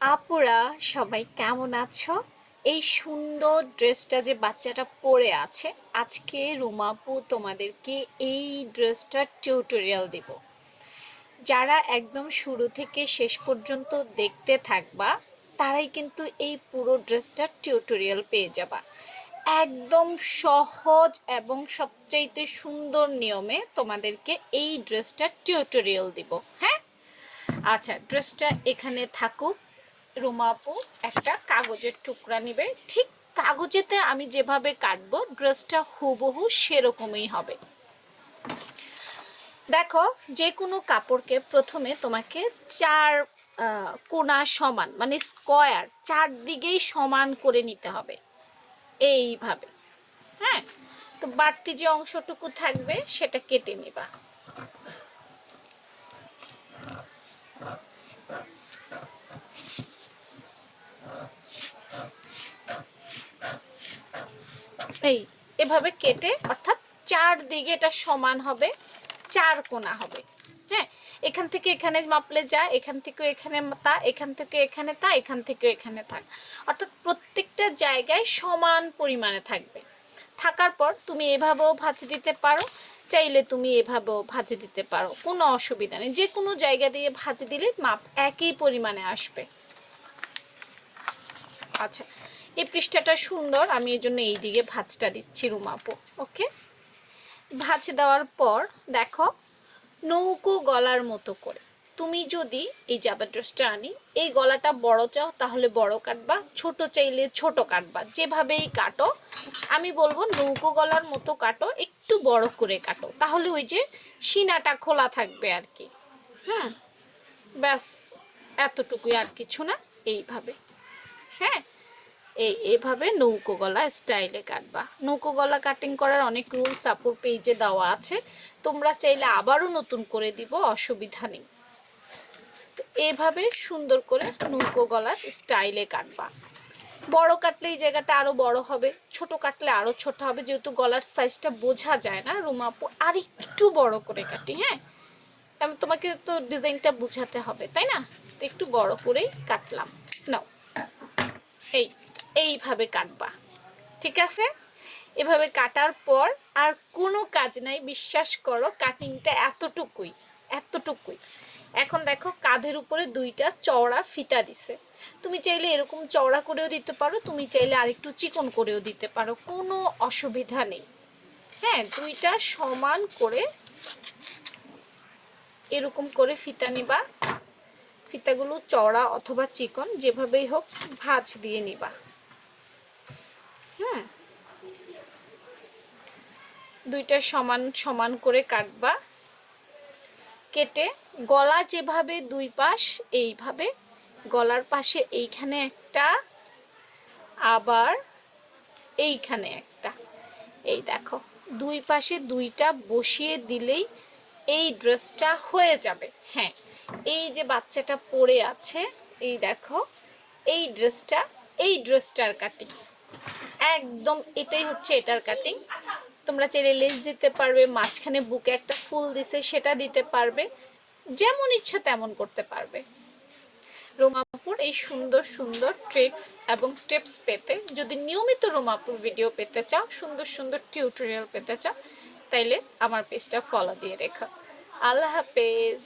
আপুরা, সবাই কেমন আছো? এই সুন্দর ড্রেসটা যে বাচ্চাটা পরে আছে, আজকে রুমাপু তোমাদেরকে এই ড্রেসটার টিউটোরিয়াল দিব। যারা একদম শুরু থেকে শেষ পর্যন্ত দেখতে থাকবা, তারাই কিন্তু এই পুরো ড্রেসটার টিউটোরিয়াল পেয়ে যাবা। একদম সহজ এবং সবচাইতে সুন্দর নিয়মে তোমাদেরকে এই ড্রেসটার টিউটোরিয়াল দিব হ্যাঁ? আচ্ছা ড্রেসটা এখানে থাকুক। রুমাপু একটা কাগজের টুকরা নেবে। ঠিক কাগজেতে আমি যেভাবে কাটবো, ড্রেসটা হুবহু সেরকমই হবে। দেখো যে কোনো কাপড়কে প্রথমে তোমাকে চার কোণা সমান মানে স্কয়ার, চারদিকেই সমান করে নিতে হবে। এইভাবে হ্যাঁ? তো বাড়তি যে অংশটুকু থাকবে, সেটা কেটে নিবা। এই, এভাবে কেটে, অর্থাৎ চার দিকে এটা সমান হবে, চার কোণা হবে। হ্যাঁ এখান থেকে এখানে মাপলে যা, এখান থেকে এখানে তা, এখান থেকে এখানে তা, এখান থেকে এখানে থাক। অর্থাৎ প্রত্যেকটা জায়গায় সমান পরিমাণে থাকবে। থাকার পর তুমি এভাবেও ভাঁজ দিতে পারো, চাইলে তুমি এভাবেও ভাঁজ দিতে পারো, কোনো অসুবিধা নেই। যে কোনো জায়গা দিয়ে ভাঁজ দিলে মাপ একই পরিমাণে আসবে। আচ্ছা এই পৃষ্ঠাটা সুন্দর, আমি এই জন্য এই দিকে ভাঁজটা দিচ্ছি রুমাপো, ওকে? ভাঁজ দেওয়ার পর দেখো, নৌকো গলার মতো করে। তুমি যদি এই জাবা ড্রেসটা আনি, এই গলাটা বড় চাও, তাহলে বড় কাটবা, ছোট চাইলে ছোট কাটবা। যেভাবেই কাটো, আমি বলব নৌকো গলার মতো কাটো, একটু বড় করে কাটো। তাহলে ওই যে সিনাটা খোলা থাকবে আর কি। হ্যাঁ ব্যাস, এতটুকুই আর কিছু না, এইভাবে। হ্যাঁ? এই এভাবে নৌকো গলা স্টাইলে কাটবা। নৌকো গলা কাটিং করার অনেক রুলস আপুর পেজে দেওয়া আছে। তোমরা চাইলে আবারও নতুন করে দিব, অসুবিধা নেই। এভাবে সুন্দর করে নৌকো গলার স্টাইলে কাটবা। বড় কাটলে এই জায়গাটা আরও বড় হবে, ছোট কাটলে আরও ছোট হবে। যেহেতু গলার সাইজটা বোঝা যায় না রুমাপু আর একটু বড় করে কাটি হ্যাঁ? আমি তোমাকে তো ডিজাইনটা বুঝাতে হবে, তাই না? তো একটু বড় করেই কাটলাম। নাও, এই। এইভাবে কাটবা, ঠিক আছে? এভাবে কাটার পর আর কোনো কাজ নাই, বিশ্বাস করো কাটিংটা এতটুকুই এতটুকুই। এখন দেখো কাঁধের উপরে দুইটা চওড়া ফিতা দিছে। তুমি চাইলে এরকম চওড়া করেও দিতে পারো, তুমি চাইলে আরেকটু চিকন করেও দিতে পারো, কোনো অসুবিধা নেই। হ্যাঁ দুইটা সমান করে এরকম করে ফিতা নিবা। ফিতাগুলো চওড়া অথবা চিকন, যেভাবেই হোক ভাঁজ দিয়ে নিবা। হুম দুইটা সমান সমান করে কাটবা। কেটে গলা যেভাবে দুই পাশ, এইভাবে গলার পাশে এইখানে একটা, আবার এইখানে একটা। এই দেখো, দুই পাশে দুইটা বসিয়ে দিলেই এই ড্রেসটা হয়ে যাবে। হ্যাঁ এই যে বাচ্চাটা পরে আছে, এই দেখো, এই ড্রেসটা, এই ড্রেসটার কাটিং। একদম এটাই হচ্ছে এটার কাটিং তোমরা চাইলে লেস দিতে পারবে, মাঝখানে বুকে একটা ফুল দিছে, সেটা দিতে পারবে। যেমন ইচ্ছা তেমন করতে পারবে। রোমাপুর এই সুন্দর সুন্দর ট্রিক্স এবং টিপস পেতে, যদি নিয়মিত রোমাপুর ভিডিও পেতে চাও, সুন্দর সুন্দর টিউটোরিয়াল পেতে চাও, তাইলে আমার পেজটা ফলো দিয়ে রেখো। আল্লাহ হাফেজ।